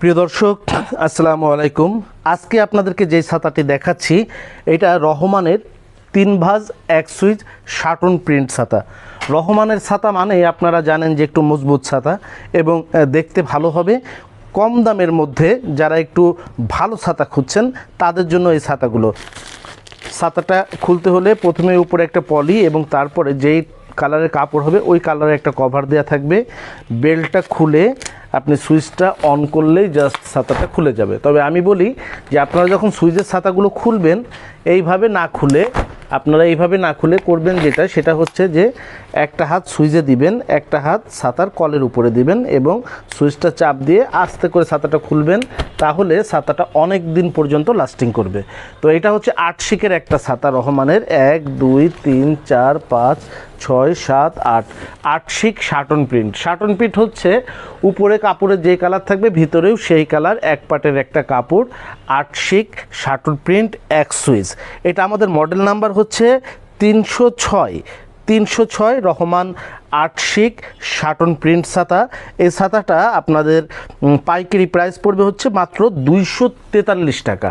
প্রিয় দর্শক, আসসালামু আলাইকুম। আজকে আপনাদেরকে যে ছাতাটি দেখাচ্ছি, এটা রহমানের তিন ভাজ এক সুইচ, শাটন প্রিন্ট ছাতা। রহমানের ছাতা মানে আপনারা জানেন যে একটু মজবুত ছাতা এবং দেখতে ভালো হবে। কম দামের মধ্যে যারা একটু ভালো ছাতা খুঁজছেন, তাদের জন্য এই ছাতাগুলো। ছাতাটা খুলতে হলে প্রথমে উপরে একটা পলি এবং তারপরে যেই কালারের কাপড় হবে, ওই কালারের একটা কভার দেওয়া থাকবে। বেল্টটা খুলে আপনি সুইচটা অন করলেই জাস্ট ছাতাটা খুলে যাবে। তবে আমি বলি যে আপনারা যখন সুইচের ছাতাগুলো খুলবেন, এইভাবে না খুলে, আপনারা এইভাবে না খুলে করবেন যেটা, সেটা হচ্ছে যে একটা হাত সুইচে দিবেন, একটা হাত ছাতার কলের উপরে দিবেন এবং সুইচটা চাপ দিয়ে আস্তে করে ছাতাটা খুলবেন তাহলে ছাতাটা অনেক দিন পর্যন্ত লাস্টিং করবে। তো এটা হচ্ছে আট শিকের একটা ছাতা, রহমানের এক, দুই, তিন, চার, পাঁচ, ছয়, সাত, আট। আট শিক শাটন প্রিন্ট। শাটন প্রিন্ট হচ্ছে উপরে কাপড়ের যে কালার থাকবে, ভিতরেও সেই কালার, এক পাটের একটা কাপড়, আট শিক শাটন প্রিন্ট, এক সুইচ। এটা আমাদের মডেল নাম্বার হচ্ছে তিনশো ছয়। তিনশো ছয় রহমান আটশিক শাটন প্রিন্ট ছাতা। এই ছাতাটা আপনাদের পাইকারি প্রাইস পড়বে হচ্ছে মাত্র দুইশো তেতাল্লিশ টাকা।